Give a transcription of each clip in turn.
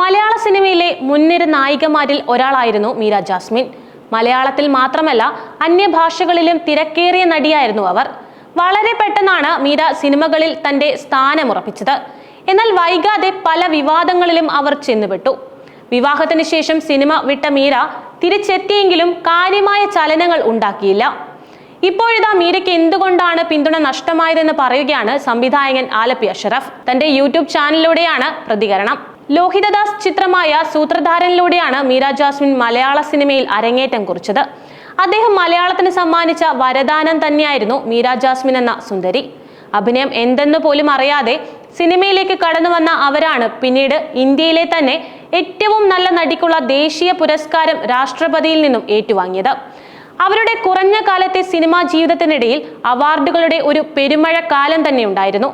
മലയാള സിനിമയിലെ മുൻനിര നായികമാരിൽ ഒരാളായിരുന്നു മീര ജാസ്മിൻ. മലയാളത്തിൽ മാത്രമല്ല അന്യഭാഷകളിലും തിരക്കേറിയ നടിയായിരുന്നു അവർ. വളരെ പെട്ടെന്നാണ് മീര സിനിമകളിൽ തന്റെ സ്ഥാനമുറപ്പിച്ചത്. എന്നാൽ വൈകാതെ പല വിവാദങ്ങളിലും അവർ ചെന്നുപെട്ടു. വിവാഹത്തിന് ശേഷം സിനിമ വിട്ട മീര തിരിച്ചെത്തിയെങ്കിലും കാര്യമായ ചലനങ്ങൾ ഉണ്ടാക്കിയില്ല. ഇപ്പോഴിതാ മീരയ്ക്ക് എന്തുകൊണ്ടാണ് പിന്തുണ നഷ്ടമായതെന്ന് പറയുകയാണ് സംവിധായകൻ ആലപ്പി അഷറഫ്. തന്റെ യൂട്യൂബ് ചാനലിലൂടെയാണ് പ്രതികരണം. ലോഹിതദാസ് ചിത്രമായ സൂത്രധാരനിലൂടെയാണ് മീര ജാസ്മിൻ മലയാള സിനിമയിൽ അരങ്ങേറ്റം കുറിച്ചത്. അദ്ദേഹം മലയാളത്തിന് സമ്മാനിച്ച വരദാനം തന്നെയായിരുന്നു മീര ജാസ്മിൻ എന്ന സുന്ദരി. അഭിനയം എന്തെന്ന് പോലും അറിയാതെ സിനിമയിലേക്ക് കടന്നു വന്ന അവരാണ് പിന്നീട് ഇന്ത്യയിലെ തന്നെ ഏറ്റവും നല്ല നടിക്കുള്ള ദേശീയ പുരസ്കാരം രാഷ്ട്രപതിയിൽ നിന്നും ഏറ്റുവാങ്ങിയത്. അവരുടെ കുറഞ്ഞ കാലത്തെ സിനിമാ ജീവിതത്തിനിടയിൽ അവാർഡുകളുടെ ഒരു പെരുമഴ കാലം തന്നെ ഉണ്ടായിരുന്നു.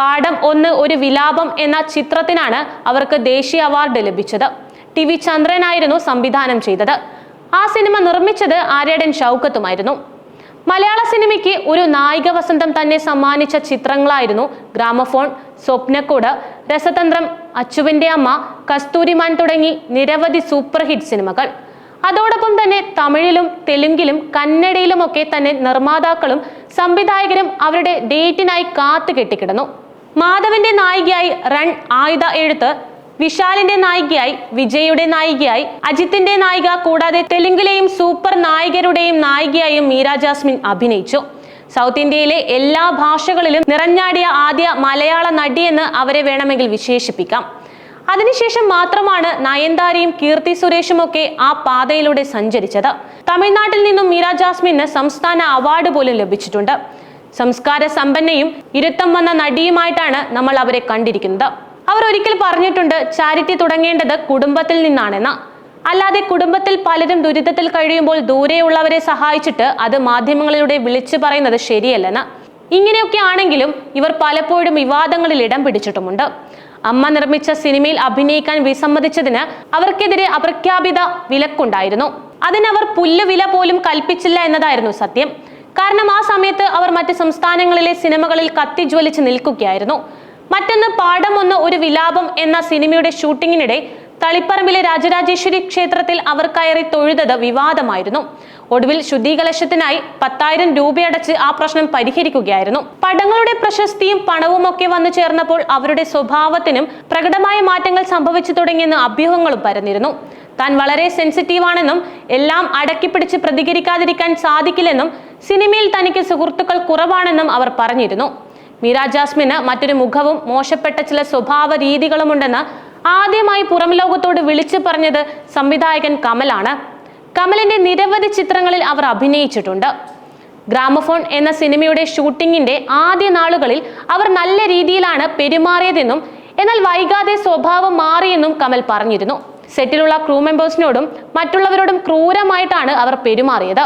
പാഠം ഒന്ന് ഒരു വിലാപം എന്ന ചിത്രത്തിനാണ് അവർക്ക് ദേശീയ അവാർഡ് ലഭിച്ചത്. ടി വി ചന്ദ്രനായിരുന്നു സംവിധാനം ചെയ്തത്. ആ സിനിമ നിർമ്മിച്ചത് ആര്യടൻ ഷൗക്കത്തുമായിരുന്നു. മലയാള സിനിമയ്ക്ക് ഒരു നായിക വസന്തം തന്നെ സമ്മാനിച്ച ചിത്രങ്ങളായിരുന്നു ഗ്രാമഫോൺ സ്വപ്നക്കൂട് രസതന്ത്രം അച്ചുവിന്റെ അമ്മ കസ്തൂരിമാൻ തുടങ്ങി നിരവധി സൂപ്പർ ഹിറ്റ് സിനിമകൾ. അതോടൊപ്പം തന്നെ തമിഴിലും തെലുങ്കിലും കന്നഡയിലുമൊക്കെ തന്നെ നിർമ്മാതാക്കളും സംവിധായകരും അവരുടെ ഡേറ്റിനായി കാത്തു കെട്ടിക്കിടന്നു മാധവന്റെ നായികയായി റൺ ആയുധ എഴുത്ത് വിശാലിന്റെ നായികയായി വിജയുടെ നായികയായി അജിത്തിന്റെ നായിക കൂടാതെ തെലുങ്കിലെയും സൂപ്പർ നായികരുടെയും നായികയായും മീര ജാസ്മിൻ അഭിനയിച്ചു. സൗത്ത് ഇന്ത്യയിലെ എല്ലാ ഭാഷകളിലും നിറഞ്ഞാടിയ ആദ്യ മലയാള നടിയെന്ന് അവരെ വേണമെങ്കിൽ വിശേഷിപ്പിക്കാം. അതിനുശേഷം മാത്രമാണ് നയൻതാരയും കീർത്തി സുരേഷും ഒക്കെ ആ പാതയിലൂടെ സഞ്ചരിച്ചത്. തമിഴ്നാട്ടിൽ നിന്നും മീര ജാസ്മിന് സംസ്ഥാന അവാർഡ് പോലും ലഭിച്ചിട്ടുണ്ട്. സംസ്കാര സമ്പന്നയും ഇരുത്തം വന്ന നടിയുമായിട്ടാണ് നമ്മൾ അവരെ കണ്ടിരിക്കുന്നത്. അവർ ഒരിക്കൽ പറഞ്ഞിട്ടുണ്ട് ചാരിറ്റി തുടങ്ങേണ്ടത് കുടുംബത്തിൽ നിന്നാണെന്ന. അല്ലാതെ കുടുംബത്തിൽ പലരും ദുരിതത്തിൽ കഴിയുമ്പോൾ ദൂരെയുള്ളവരെ സഹായിച്ചിട്ട് അത് മാധ്യമങ്ങളിലൂടെ വിളിച്ചു പറയുന്നത് ശരിയല്ലെന്ന്. ഇങ്ങനെയൊക്കെ ആണെങ്കിലും ഇവർ പലപ്പോഴും വിവാദങ്ങളിൽ ഇടം പിടിച്ചിട്ടുമുണ്ട്. അമ്മ നിർമ്മിച്ച സിനിമയിൽ അഭിനയിക്കാൻ വിസമ്മതിച്ചതിന് അവർക്കെതിരെ അപ്രഖ്യാപിത വിലക്കുണ്ടായിരുന്നു. അതിനവർ പുല്ലുവില പോലും കൽപ്പിച്ചില്ല എന്നതായിരുന്നു സത്യം. കാരണം ആ സമയത്ത് അവർ മറ്റ് സംസ്ഥാനങ്ങളിലെ സിനിമകളിൽ കത്തിജ്വലിച്ച് നിൽക്കുകയായിരുന്നു. മറ്റൊന്ന് പാഠം ഒന്ന് ഒരു വിലാപം എന്ന സിനിമയുടെ ഷൂട്ടിങ്ങിനിടെ തളിപ്പറമ്പിലെ രാജരാജേശ്വരി ക്ഷേത്രത്തിൽ അവർ കയറി തൊഴുതത് വിവാദമായിരുന്നു. ഒടുവിൽ ശുദ്ധീകലശത്തിനായി പത്തായിരം രൂപയടച്ച് ആ പ്രശ്നം പരിഹരിക്കുകയായിരുന്നു. പടങ്ങളുടെ പ്രശസ്തിയും പണവും ഒക്കെ വന്നു ചേർന്നപ്പോൾ അവരുടെ സ്വഭാവത്തിനും പ്രകടമായ മാറ്റങ്ങൾ സംഭവിച്ചു തുടങ്ങിയെന്ന് അഭ്യൂഹങ്ങളും പരന്നിരുന്നു. താൻ വളരെ സെൻസിറ്റീവാണെന്നും എല്ലാം അടക്കിപ്പിടിച്ച് പ്രതികരിക്കാതിരിക്കാൻ സാധിക്കില്ലെന്നും സിനിമയിൽ തനിക്ക് സുഹൃത്തുക്കൾ കുറവാണെന്നും അവർ പറഞ്ഞിരുന്നു. മീര ജാസ്മിന് മറ്റൊരു മുഖവും മോശപ്പെട്ട ചില സ്വഭാവ രീതികളുമുണ്ടെന്ന് ആദ്യമായി പുറം ലോകത്തോട് വിളിച്ചു പറഞ്ഞത് സംവിധായകൻ കമലാണ്. കമലിന്റെ നിരവധി ചിത്രങ്ങളിൽ അവർ അഭിനയിച്ചിട്ടുണ്ട്. ഗ്രാമഫോൺ എന്ന സിനിമയുടെ ഷൂട്ടിങ്ങിന്റെ ആദ്യ നാളുകളിൽ അവർ നല്ല രീതിയിലാണ് പെരുമാറിയതെന്നും എന്നാൽ വൈകാതെ സ്വഭാവം മാറിയെന്നും കമൽ പറഞ്ഞിരുന്നു. സെറ്റിലുള്ള ക്രൂ മെമ്പേഴ്സിനോടും മറ്റുള്ളവരോടും ക്രൂരമായിട്ടാണ് അവർ പെരുമാറിയത്.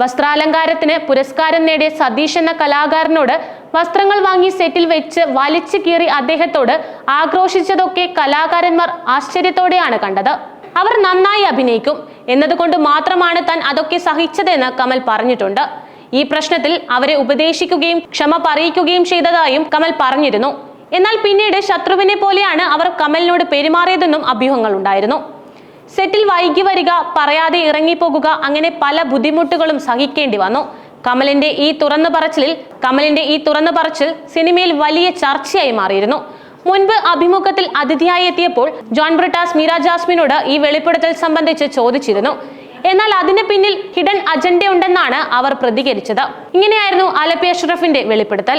വസ്ത്രാലങ്കാരത്തിന് പുരസ്കാരം നേടിയ സതീഷ് എന്ന കലാകാരനോട് വസ്ത്രങ്ങൾ വാങ്ങി സെറ്റിൽ വെച്ച് വലിച്ചു കീറി അദ്ദേഹത്തോട് ആക്രോശിച്ചതൊക്കെ കലാകാരന്മാർ ആശ്ചര്യത്തോടെയാണ് കണ്ടത്. അവർ നന്നായി അഭിനയിക്കും. എന്നതുകൊണ്ട് മാത്രമാണ് താൻ അതൊക്കെ സഹിച്ചതെന്ന് കമൽ പറഞ്ഞിട്ടുണ്ട്. ഈ പ്രശ്നത്തിൽ അവരെ ഉപദേശിക്കുകയും ക്ഷമ പറയിക്കുകയും ചെയ്തതായും കമൽ പറഞ്ഞിരുന്നു. എന്നാൽ പിന്നീട് ശത്രുവിനെ പോലെയാണ് അവർ കമലിനോട് പെരുമാറിയതെന്നും അഭ്യൂഹങ്ങൾ ഉണ്ടായിരുന്നു സെറ്റിൽ വൈകി വരിക പറയാതെ ഇറങ്ങിപ്പോകുക അങ്ങനെ പല ബുദ്ധിമുട്ടുകളും സഹിക്കേണ്ടി വന്നു. കമലിന്റെ ഈ തുറന്നു പറച്ചിലിൽ കമലിന്റെ ഈ തുറന്നു പറച്ചിൽ സിനിമയിൽ വലിയ ചർച്ചയായി മാറിയിരുന്നു. മുൻപ് അഭിമുഖത്തിൽ അതിഥിയായി എത്തിയപ്പോൾ ജോൺ ബ്രിട്ടാസ് മീര ജാസ്മിനോട് ഈ വെളിപ്പെടുത്തൽ സംബന്ധിച്ച് ചോദിച്ചിരുന്നു. എന്നാൽ അതിന് പിന്നിൽ ഹിഡൻ അജണ്ട ഉണ്ടെന്നാണ് അവർ പ്രതികരിച്ചത്. ഇങ്ങനെയായിരുന്നു അലപ്പി അഷ്റഫിന്റെ വെളിപ്പെടുത്തൽ.